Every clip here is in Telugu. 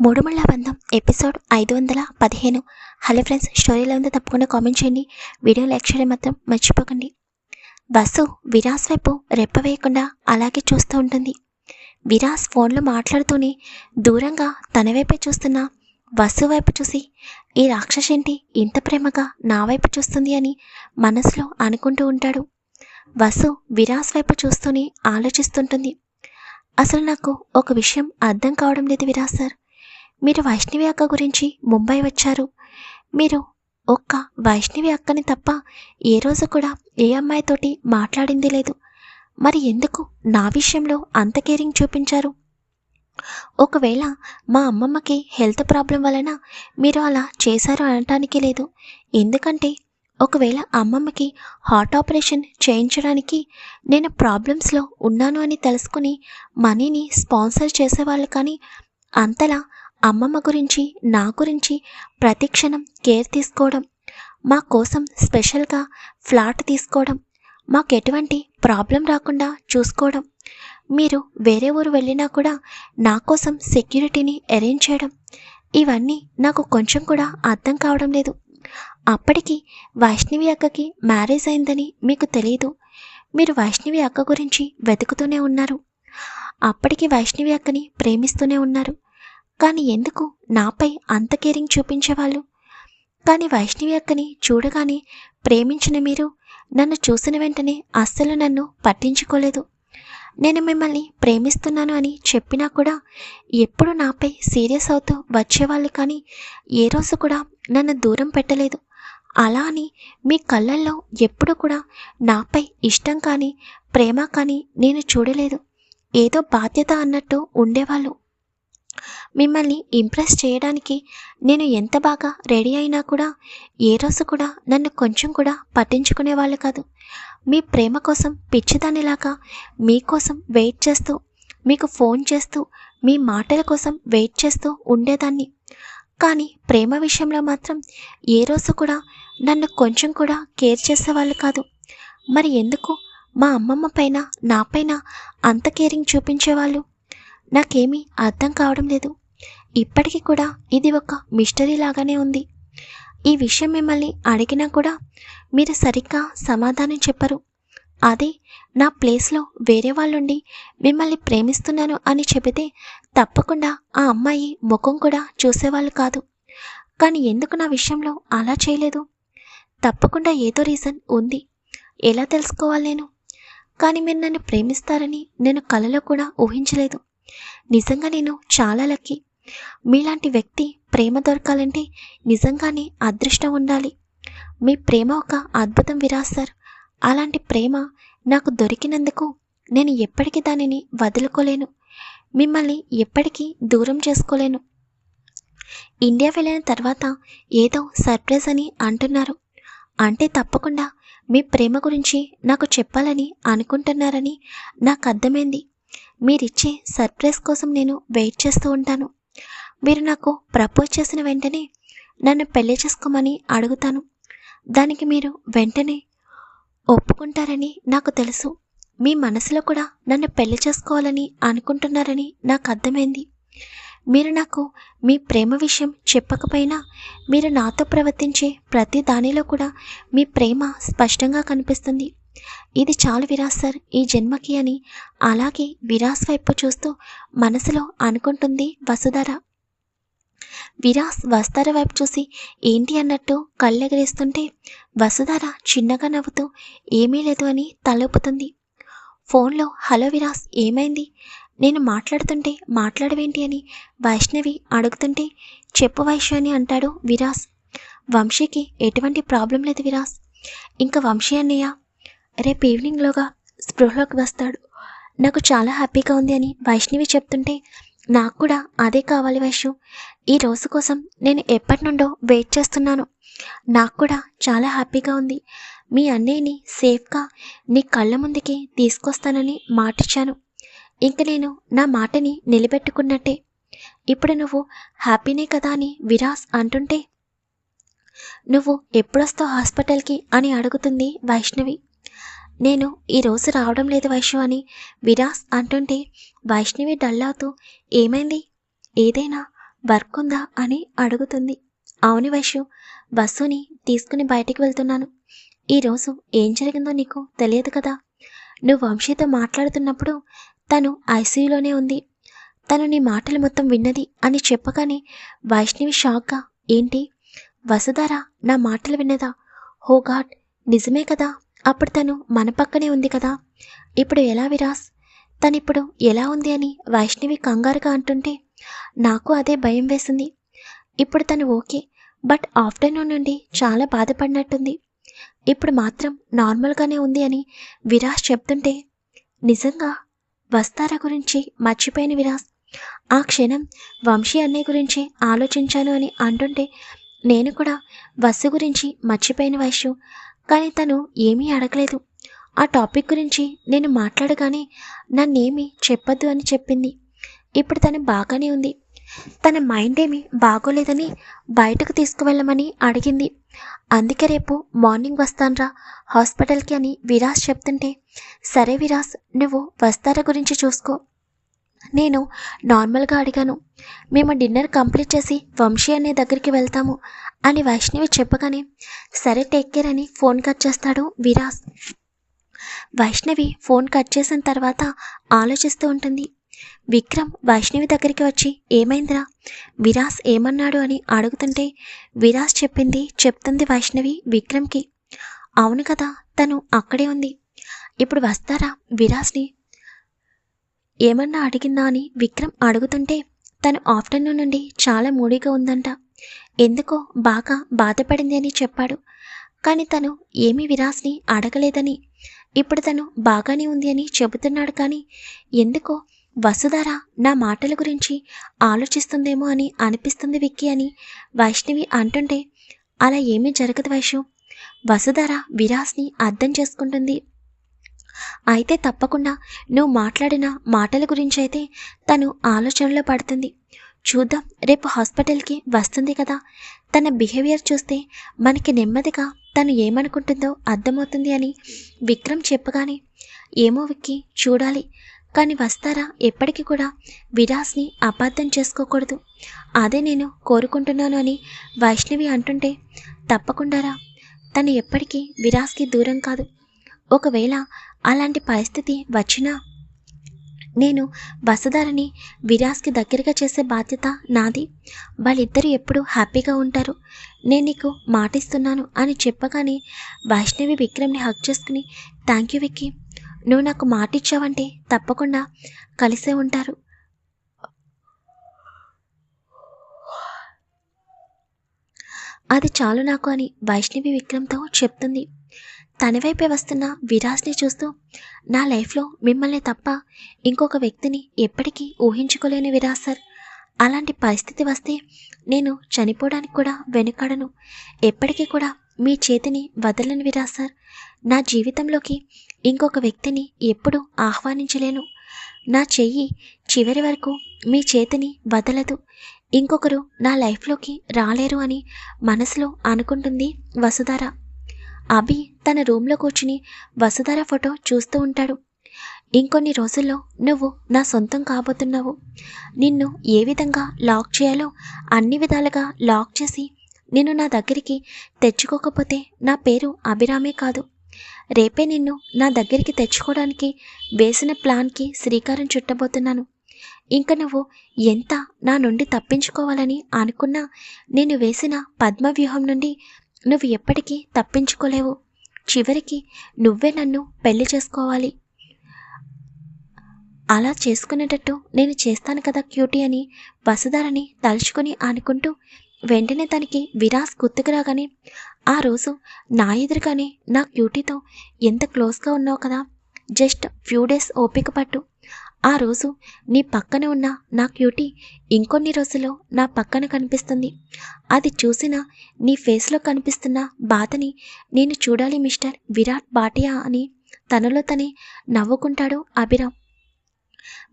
మూడుమళ్ళ బంధం ఎపిసోడ్ ఐదు వందల పదిహేను. హలో ఫ్రెండ్స్ స్టోరీలో ఉందో తప్పకుండా కామెంట్ చేయండి. వీడియో లైక్ చేయడం మాత్రం మర్చిపోకండి. బస్సు విరాస్ వైపు రెప్ప వేయకుండా అలాగే చూస్తూ ఉంటుంది. విరాస్ ఫోన్లో మాట్లాడుతూనే దూరంగా తన వైపే చూస్తున్న వసు వైపు చూసి ఈ రాక్షసేంటి ఇంత ప్రేమగా నా వైపు చూస్తుంది అని మనసులో అనుకుంటూ ఉంటాడు. బస్సు విరాస్ వైపు చూస్తూనే ఆలోచిస్తుంటుంది. అసలు నాకు ఒక విషయం అర్థం కావడం లేదు విరాస్ సార్. మీరు వైష్ణవి అక్క గురించి ముంబై వచ్చారు. మీరు ఒక్క వైష్ణవి అక్కని తప్ప ఏ రోజు కూడా ఏ అమ్మాయితోటి మాట్లాడింది లేదు. మరి ఎందుకు నా విషయంలో అంత కేరింగ్ చూపించారు? ఒకవేళ మా అమ్మమ్మకి హెల్త్ ప్రాబ్లం వలన మీరు అలా చేశారు అనటానికి లేదు. ఎందుకంటే ఒకవేళ అమ్మమ్మకి హార్ట్ ఆపరేషన్ చేయించడానికి నేను ప్రాబ్లమ్స్లో ఉన్నాను అని తెలుసుకుని మనీని స్పాన్సర్ చేసేవాళ్ళు కానీ అంతలా అమ్మమ్మ గురించి నా గురించి ప్రతిక్షణం కేర్ తీసుకోవడం మా కోసం స్పెషల్గా ఫ్లాట్ తీసుకోవడం మాకు ఎటువంటి ప్రాబ్లం రాకుండా చూసుకోవడం మీరు వేరే ఊరు వెళ్ళినా కూడా నా కోసం సెక్యూరిటీని అరేంజ్ చేయడం ఇవన్నీ నాకు కొంచెం కూడా అర్థం కావడం లేదు. అప్పటికి వైష్ణవి అక్కకి మ్యారేజ్ అయిందని మీకు తెలియదు మీరు వైష్ణవి అక్క గురించి వెతుకుతూనే ఉన్నారు. అప్పటికి వైష్ణవి అక్కని ప్రేమిస్తూనే ఉన్నారు. కానీ ఎందుకు నాపై అంత కేరింగ్ చూపించేవాళ్ళు? కానీ వైష్ణవి అక్కని చూడగానే ప్రేమించిన మీరు నన్ను చూసిన వెంటనే అస్సలు నన్ను పట్టించుకోలేదు. నేను మిమ్మల్ని ప్రేమిస్తున్నాను అని చెప్పినా కూడా ఎప్పుడు నాపై సీరియస్ అవుతూ వచ్చేవాళ్ళు కానీ ఏ రోజు కూడా నన్ను దూరం పెట్టలేదు. అలా అని మీ కళ్ళల్లో ఎప్పుడు కూడా నాపై ఇష్టం కానీ ప్రేమ కానీ నేను చూడలేదు. ఏదో బాధ్యత అన్నట్టు ఉండేవాళ్ళు. మిమ్మల్ని ఇంప్రెస్ చేయడానికి నేను ఎంత బాగా రెడీ అయినా కూడా ఏ రోజు కూడా నన్ను కొంచెం కూడా పట్టించుకునేవాళ్ళు కాదు. మీ ప్రేమ కోసం పిచ్చిదానిలాగా మీకోసం వెయిట్ చేస్తూ మీకు ఫోన్ చేస్తూ మీ మాటల కోసం వెయిట్ చేస్తూ ఉండేదాన్ని. కానీ ప్రేమ విషయంలో మాత్రం ఏ రోజు కూడా నన్ను కొంచెం కూడా కేర్ చేసేవాళ్ళు కాదు. మరి ఎందుకు మా అమ్మమ్మ పైన నాపైన అంత కేరింగ్ చూపించేవాళ్ళు నాకేమీ అర్థం కావడం లేదు. ఇప్పటికీ కూడా ఇది ఒక మిస్టరీ లాగానే ఉంది. ఈ విషయం మిమ్మల్ని అడిగినా కూడా మీరు సరిగ్గా సమాధానం చెప్పరు. అదే నా ప్లేస్లో వేరే వాళ్ళుండి మిమ్మల్ని ప్రేమిస్తున్నాను అని చెబితే తప్పకుండా ఆ అమ్మాయి ముఖం కూడా చూసేవాళ్ళు కాదు. కానీ ఎందుకు నా విషయంలో అలా చేయలేదు? తప్పకుండా ఏదో రీజన్ ఉంది. ఎలా తెలుసుకోవాలి నేను? కానీ మీరు నన్ను ప్రేమిస్తారని నేను కలలో కూడా ఊహించలేదు. నిజంగా నేను చాలా లక్కీ మీలాంటి వ్యక్తి ప్రేమ దొరకాలంటే నిజంగానే అదృష్టం ఉండాలి. మీ ప్రేమ ఒక అద్భుతం విరాజ్ సార్. అలాంటి ప్రేమ నాకు దొరికినందుకు నేను ఎప్పటికీ దానిని వదులుకోలేను. మిమ్మల్ని ఎప్పటికీ దూరం చేసుకోలేను. ఇండియా వెళ్ళిన తర్వాత ఏదో సర్ప్రైజ్ అని అంటున్నారు. అంటే తప్పకుండా మీ ప్రేమ గురించి నాకు చెప్పాలని అనుకుంటున్నారని నాకు అర్థమైంది. మీరిచ్చే సర్ప్రైజ్ కోసం నేను వెయిట్ చేస్తూ ఉంటాను. మీరు నాకు ప్రపోజ్ చేసిన వెంటనే నన్ను పెళ్ళి చేసుకోమని అడుగుతాను. దానికి మీరు వెంటనే ఒప్పుకుంటారని నాకు తెలుసు. మీ మనసులో కూడా నన్ను పెళ్ళి చేసుకోవాలని అనుకుంటున్నారని నాకు అర్థమైంది. మీరు నాకు మీ ప్రేమ విషయం చెప్పకపోయినా మీరు నాతో ప్రవర్తించే ప్రతి దానిలో కూడా మీ ప్రేమ స్పష్టంగా కనిపిస్తుంది. ఇది చాలు విరాస్ సార్ ఈ జన్మకి అని. అలాగే విరాస్ వైపు చూస్తూ మనసులో అనుకుంటుంది వసుధర. విరాస్ వస్తార వైపు చూసి ఏంటి అన్నట్టు కళ్ళెగరేస్తుంటే వసుధార చిన్నగా నవ్వుతూ ఏమీ లేదు అని తలొప్పుతుంది ఫోన్లో హలో విరాస్ ఏమైంది? నేను మాట్లాడుతుంటే మాట్లాడవేంటి అని వైష్ణవి అడుగుతుంటే చెప్పు వైష్ణవి అని అంటాడు విరాస్ వంశీకి ఎటువంటి ప్రాబ్లం లేదు విరాస్ ఇంకా వంశీ అన్నయ్య రేపు ఈవినింగ్లోగా స్పృహలోకి వస్తాడు. నాకు చాలా హ్యాపీగా ఉంది అని వైష్ణవి చెప్తుంటే నాకు కూడా అదే కావాలి వైష్ణు. ఈ రోజు కోసం నేను ఎప్పటి నుండో వెయిట్ చేస్తున్నాను. నాకు కూడా చాలా హ్యాపీగా ఉంది. మీ అన్నయ్యని సేఫ్గా నీ కళ్ళ ముందుకి తీసుకొస్తానని మాటిచ్చాను. ఇంక నేను నా మాటని నిలబెట్టుకున్నట్టే. ఇప్పుడు నువ్వు హ్యాపీనే కదా అని విరాస్ అంటుంటే నువ్వు ఎప్పుడొస్తావు హాస్పిటల్కి అని అడుగుతుంది వైష్ణవి. నేను ఈరోజు రావడం లేదు వైష్ణవ్ అని విరాస్ అంటుంటే వైష్ణవి డల్ అవుతూ ఏమైంది? ఏదైనా వర్క్ ఉందా? అని అడుగుతుంది. అవును వైషు బస్సుని తీసుకుని బయటికి వెళ్తున్నాను. ఈరోజు ఏం జరిగిందో నీకు తెలియదు కదా? నువ్వు వంశీతో మాట్లాడుతున్నప్పుడు తను ఐసీయూలోనే ఉంది. తను నీ మాటలు మొత్తం విన్నది అని చెప్పగానే వైష్ణవి షాక్గా ఏంటి? వసుధార నా మాటలు విన్నదా? హో గాడ్ నిజమే కదా? అప్పుడు తను మన పక్కనే ఉంది కదా. ఇప్పుడు ఎలా విరాస్? తనిప్పుడు ఎలా ఉంది అని వైష్ణవి కంగారుగా అంటుంటే నాకు అదే భయం వేసింది. ఇప్పుడు తను ఓకే బట్ ఆఫ్టర్నూన్ నుండి చాలా బాధపడినట్టుంది. ఇప్పుడు మాత్రం నార్మల్గానే ఉంది అని విరాస్ చెప్తుంటే నిజంగా వస్తారా గురించి మర్చిపోయిన విరాస్. ఆ క్షణం వంశీ అన్నయ్య గురించి ఆలోచించాను అని అంటుంటే నేను కూడా వసు గురించి మర్చిపోయిన వయసు కానీ తను ఏమీ అడగలేదు. ఆ టాపిక్ గురించి నేను మాట్లాడగానే నన్నేమీ చెప్పొద్దు అని చెప్పింది. ఇప్పుడు తను బాగానే ఉంది. తన మైండ్ ఏమీ బాగోలేదని బయటకు తీసుకువెళ్ళమని అడిగింది. అందుకే రేపు మార్నింగ్ వస్తాన్రా హాస్పిటల్కి అని విరాస్ చెప్తుంటే సరే విరాస్ నువ్వు వస్తారా గురించి చూసుకో. నేను నార్మల్గా అడిగాను మేము డిన్నర్ కంప్లీట్ చేసి వంశీ అనే దగ్గరికి వెళ్తాము అని వైష్ణవి చెప్పగానే సరే టేక్ కేర్ అని ఫోన్ కట్ చేస్తాడు విరాస్. వైష్ణవి ఫోన్ కట్ చేసిన తర్వాత ఆలోచిస్తూ ఉంటుంది విక్రమ్ వైష్ణవి దగ్గరికి వచ్చి ఏమైందిరా? విరాస్ ఏమన్నాడు? అని అడుగుతుంటే విరాస్ చెప్పింది చెప్తుంది వైష్ణవి విక్రమ్కి. అవును కదా తను అక్కడే ఉంది. ఇప్పుడు వస్తారా విరాస్ని ఏమన్నా అడిగిందా అని విక్రమ్ అడుగుతుంటే తను ఆఫ్టర్నూన్ నుండి చాలా మూడీగా ఉందంట. ఎందుకో బాగా బాధపడింది అని చెప్పాడు. కానీ తను ఏమీ విరాస్ని అడగలేదని ఇప్పుడు తను బాగానే ఉంది అని చెబుతున్నాడు కానీ ఎందుకో వసుధార నా మాటల గురించి ఆలోచిస్తుందేమో అని అనిపిస్తుంది విక్కీ అని వైష్ణవి అంటుంటే అలా ఏమీ జరగదు వైషు వసుధార విరాస్ని అర్థం చేసుకుంటుంది. అయితే తప్పకుండా నువ్వు మాట్లాడిన మాటల గురించి అయితే తను ఆలోచనలో పడుతుంది. చూద్దాం రేపు హాస్పిటల్కి వస్తుంది కదా. తన బిహేవియర్ చూస్తే మనకి నెమ్మదిగా తను ఏమనుకుంటుందో అర్థమవుతుంది అని విక్రమ్ చెప్పగానే ఏమో విక్కి చూడాలి. కానీ వస్తారా? ఎప్పటికీ కూడా విరాస్ని అపార్థం చేసుకోకూడదు. అదే నేను కోరుకుంటున్నాను అని వైష్ణవి అంటుంటే తప్పకుండారా తను ఎప్పటికీ విరాస్కి దూరం కాదు. ఒకవేళ అలాంటి పరిస్థితి వచ్చినా నేను వసుధారని విరాస్కి దగ్గరగా చేసే బాధ్యత నాది. వాళ్ళిద్దరూ ఎప్పుడు హ్యాపీగా ఉంటారు. నేను నీకు మాటిస్తున్నాను అని చెప్పగానే వైష్ణవి విక్రమ్ని హక్ చేసుకుని థ్యాంక్ యూ విక్కీ. నువ్వు నాకు మాట ఇచ్చావంటే తప్పకుండా కలిసే ఉంటారు. అది చాలు నాకు అని వైష్ణవి విక్రమ్తో చెప్తుంది. తన వైపే వస్తున్న విరాజ్ని చూస్తూ నా లైఫ్లో మిమ్మల్ని తప్ప ఇంకొక వ్యక్తిని ఎప్పటికీ ఊహించుకోలేని విరాజ్ సార్. అలాంటి పరిస్థితి వస్తే నేను చనిపోవడానికి కూడా వెనుకడను. ఎప్పటికీ కూడా మీ చేతిని వదలని విరాజ్ సార్. నా జీవితంలోకి ఇంకొక వ్యక్తిని ఎప్పుడూ ఆహ్వానించలేను. నా చెయ్యి చివరి వరకు మీ చేతిని వదలదు. ఇంకొకరు నా లైఫ్లోకి రాలేరు అని మనసులో అనుకుంటుంది వసుధార. అభి తన రూమ్లో కూర్చుని వసుధార ఫోటో చూస్తూ ఉంటాడు. ఇంకొన్ని రోజుల్లో నువ్వు నా సొంతం కాబోతున్నావు. నిన్ను ఏ విధంగా లాక్ చేయాలో అన్ని విధాలుగా లాక్ చేసి నిన్ను నా దగ్గరికి తెచ్చుకోకపోతే నా పేరు అభిరామే కాదు. రేపే నిన్ను నా దగ్గరికి తెచ్చుకోవడానికి వేసిన ప్లాన్కి శ్రీకారం చుట్టబోతున్నాను. ఇంక నువ్వు ఎంత నా నుండి తప్పించుకోవాలని అనుకున్నా నేను వేసిన పద్మవ్యూహం నుండి నువ్వు ఎప్పటికీ తప్పించుకోలేవు. చివరికి నువ్వే నన్ను పెళ్ళి చేసుకోవాలి. అలా చేసుకునేటట్టు నేను చేస్తాను కదా క్యూటీ అని వసుధారని తలుచుకుని అనుకుంటూ వెంటనే తనకి విరాస్ గుర్తుకు రాగానే ఆ రోజు నా ఎదురుగానే నా క్యూటీతో ఎంత క్లోజ్గా ఉన్నావు కదా? జస్ట్ ఫ్యూ డేస్ ఓపిక పట్టు. ఆ రోజు నీ పక్కన ఉన్న నా క్యూటీ ఇంకొన్ని రోజుల్లో నా పక్కన కనిపిస్తుంది. అది చూసిన నీ ఫేస్లో కనిపిస్తున్న బాధని నేను చూడాలి మిస్టర్ విరాట్ బాటియా అని తనలో తనే నవ్వుకుంటాడు అభిరామ్.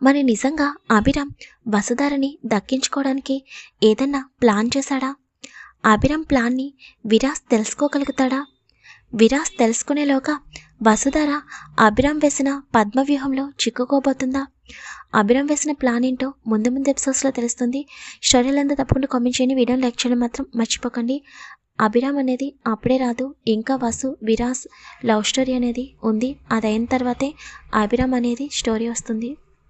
మరి నిజంగా అభిరామ్ వసుధారని దక్కించుకోవడానికి ఏదన్నా ప్లాన్ చేశాడా? అభిరామ్ ప్లాన్ని విరాస్ తెలుసుకోగలుగుతాడా? విరాస్ తెలుసుకునేలోగా వసుధర అభిరామ్ వేసిన పద్మవ్యూహంలో చిక్కుకోబోతుందా? అభిరామ్ వేసిన ప్లాన్ ఏంటో ముందు ముందు ఎపిసోడ్స్లో తెలుస్తుంది. స్టోరీలంతా తప్పకుండా కామెంట్ చేయండి. వీడియోని లైక్ చేయడం మాత్రం మర్చిపోకండి. అభిరామ్ అనేది అప్పుడే రాదు. ఇంకా వసు విరాస్ లవ్ స్టోరీ అనేది ఉంది. అది అయిన తర్వాతే అభిరామ్ అనేది స్టోరీ వస్తుంది.